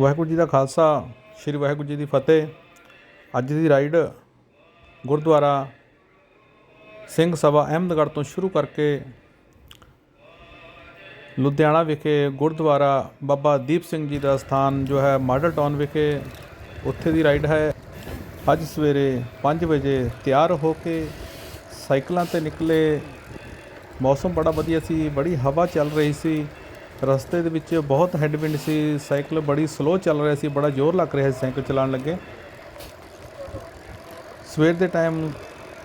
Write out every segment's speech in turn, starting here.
ਵਾਹਿਗੁਰੂ ਜੀ ਦਾ ਖਾਲਸਾ, ਸ੍ਰੀ ਵਾਹਿਗੁਰੂ ਜੀ ਦੀ ਫਤਿਹ। ਅੱਜ ਦੀ ਰਾਈਡ ਗੁਰਦੁਆਰਾ ਸਿੰਘ ਸਭਾ ਅਹਿਮਦਗੜ੍ਹ ਤੋਂ ਸ਼ੁਰੂ ਕਰਕੇ ਲੁਧਿਆਣਾ ਵਿਖੇ ਗੁਰਦੁਆਰਾ ਬਾਬਾ ਦੀਪ ਸਿੰਘ ਜੀ ਦਾ ਸਥਾਨ ਜੋ ਹੈ ਮਾਡਲ ਟਾਊਨ ਵਿਖੇ ਉੱਥੇ ਦੀ ਰਾਈਡ ਹੈ। ਅੱਜ ਸਵੇਰੇ 5 ਵਜੇ ਤਿਆਰ ਹੋ ਕੇ ਸਾਈਕਲਾਂ ਤੇ ਨਿਕਲੇ। ਮੌਸਮ ਬੜਾ ਵਧੀਆ ਸੀ, ਬੜੀ ਹਵਾ ਚੱਲ ਰਹੀ ਸੀ। ਰਸਤੇ ਦੇ ਵਿੱਚ ਬਹੁਤ ਹੈਡਵਿੰਡ ਸੀ, ਸਾਈਕਲ ਬੜੀ ਸਲੋ ਚੱਲ ਰਿਹਾ ਸੀ, ਬੜਾ ਜ਼ੋਰ ਲੱਗ ਰਿਹਾ ਸੀ ਸਾਈਕਲ ਚਲਾਉਣ ਲੱਗੇ। ਸਵੇਰ ਦੇ ਟਾਈਮ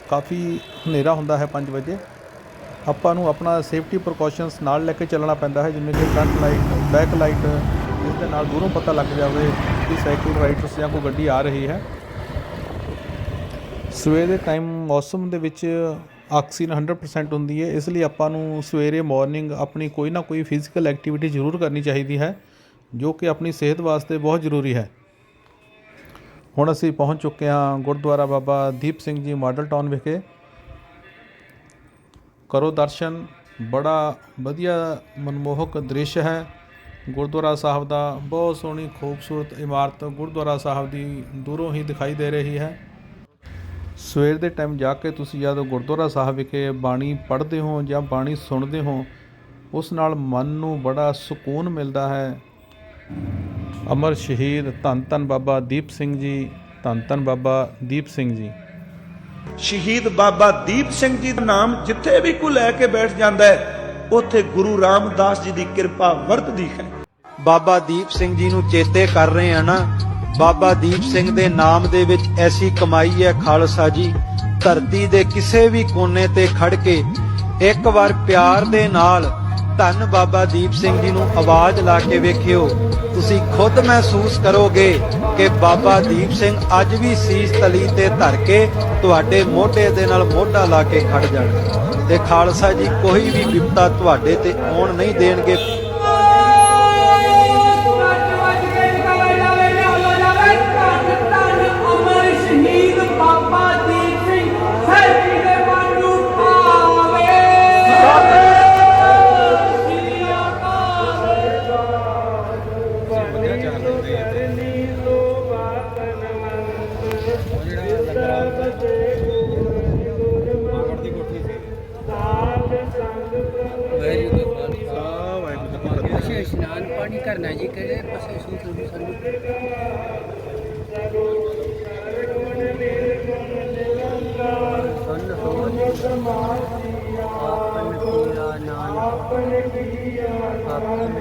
ਕਾਫੀ ਹਨੇਰਾ ਹੁੰਦਾ ਹੈ 5 ਵਜੇ। ਆਪਾਂ ਨੂੰ ਆਪਣਾ ਸੇਫਟੀ ਪ੍ਰੀਕਾਸ਼ਨਸ ਨਾਲ ਲੈ ਕੇ ਚੱਲਣਾ ਪੈਂਦਾ ਹੈ, ਜਿਵੇਂ ਕਿ ਫਰੰਟ ਲਾਈਟ ਬੈਕ ਲਾਈਟ ਇਸ ਦੇ ਨਾਲ ਦੂਰੋਂ ਪਤਾ ਲੱਗ ਜਾਵੇ ਕਿ ਸਾਈਕਲ ਰਾਈਡਰਸ ਜਾਂ ਕੋਈ ਗੱਡੀ ਆ ਰਹੀ ਹੈ। ਸਵੇਰ ਦੇ ਟਾਈਮ ਮੌਸਮ ਦੇ ਵਿੱਚ ਆਕਸੀਜਨ 100% ਹੁੰਦੀ ਹੈ। ਇਸ ਲਈ ਆਪਾਂ ਨੂੰ ਸਵੇਰੇ ਮਾਰਨਿੰਗ ਆਪਣੀ ਕੋਈ ਨਾ ਕੋਈ ਫਿਜ਼ੀਕਲ ਐਕਟੀਵਿਟੀ ਜ਼ਰੂਰ ਕਰਨੀ ਚਾਹੀਦੀ ਹੈ, ਜੋ ਕਿ ਆਪਣੀ ਸਿਹਤ ਵਾਸਤੇ ਬਹੁਤ ਜ਼ਰੂਰੀ ਹੈ। ਹੁਣ ਅਸੀਂ ਪਹੁੰਚ ਚੁੱਕੇ ਹਾਂ ਗੁਰਦੁਆਰਾ ਬਾਬਾ ਦੀਪ ਸਿੰਘ ਜੀ ਮਾਡਲ ਟਾਊਨ ਵਿਖੇ। ਕਰੋ ਦਰਸ਼ਨ, ਬੜਾ ਵਧੀਆ ਮਨਮੋਹਕ ਦ੍ਰਿਸ਼ ਹੈ। ਗੁਰਦੁਆਰਾ ਸਾਹਿਬ ਦਾ ਬਹੁਤ ਸੋਹਣੀ, ਖੂਬਸੂਰਤ ਇਮਾਰਤ ਗੁਰਦੁਆਰਾ ਸਾਹਿਬ ਦੀ ਦੂਰੋਂ ਹੀ ਦਿਖਾਈ ਦੇ ਰਹੀ ਹੈ। ਸਵੇਰ ਦੇ ਟਾਈਮ ਜਾ ਕੇ ਤੁਸੀਂ ਜਦੋਂ ਗੁਰਦੁਆਰਾ ਸਾਹਿਬ ਵਿਖੇ ਬਾਣੀ ਪੜ੍ਹਦੇ ਹੋ ਜਾਂ ਬਾਣੀ ਸੁਣਦੇ ਹੋ ਉਸ ਨਾਲ ਮਨ ਨੂੰ ਬੜਾ ਸਕੂਨ ਮਿਲਦਾ ਹੈ। ਅਮਰ ਸ਼ਹੀਦ ਧੰਨ ਧੰਨ ਬਾਬਾ ਦੀਪ ਸਿੰਘ ਜੀ ਧੰਨ ਧੰਨ ਬਾਬਾ ਦੀਪ ਸਿੰਘ ਜੀ। ਸ਼ਹੀਦ ਬਾਬਾ ਦੀਪ ਸਿੰਘ ਜੀ ਦਾ ਨਾਮ ਜਿੱਥੇ ਵੀ ਕੋਈ ਲੈ ਕੇ ਬੈਠ ਜਾਂਦਾ ਹੈ ਉੱਥੇ ਗੁਰੂ ਰਾਮਦਾਸ ਜੀ ਦੀ ਕਿਰਪਾ ਵਰਤਦੀ ਹੈ। ਬਾਬਾ ਦੀਪ ਸਿੰਘ ਜੀ ਨੂੰ ਚੇਤੇ ਕਰ ਰਹੇ ਆ ਨਾ ਬਾਬਾ ਦੀਪ ਸਿੰਘ ਦੇ ਨਾਮ ਦੇ ਵਿੱਚ ਐਸੀ ਕਮਾਈ ਹੈ ਖਾਲਸਾ ਜੀ। ਧਰਤੀ ਦੇ ਕਿਸੇ ਵੀ ਕੋਨੇ ਤੇ ਖੜ ਕੇ ਇੱਕ ਵਾਰ ਪਿਆਰ ਦੇ ਨਾਲ ਧੰਨ ਬਾਬਾ ਦੀਪ ਸਿੰਘ ਜੀ ਨੂੰ ਆਵਾਜ਼ ਲਾ ਕੇ ਵੇਖਿਓ। ਤੁਸੀਂ ਖੁਦ ਮਹਿਸੂਸ ਕਰੋਗੇ ਕਿ ਬਾਬਾ ਦੀਪ ਸਿੰਘ ਅੱਜ ਵੀ ਸੀਸ ਤਲੀ ਤੇ ਧਰ ਕੇ ਤੁਹਾਡੇ ਮੋਢੇ ਦੇ ਨਾਲ ਮੋਢਾ ਲਾ ਕੇ ਖੜ ਜਾਣਗੇ ਤੇ ਖਾਲਸਾ ਜੀ ਕੋਈ ਵੀ ਵਿਪਤਾ ਤੁਹਾਡੇ ਤੇ ਆਉਣ ਨਹੀਂ ਦੇਣਗੇ। ਪਾਣੀ ਕਰਨਾ ਜੀ, ਕਿਹੜੇ ਪਾਸੇ ਸੂਤ ਸਾਨੂੰ? ਸੰਨ ਹੋਣ ਆਪਨ ਕੀਆ ਨਾਨਕ, ਆਪਨ ਕੀਆ ਆਪਨ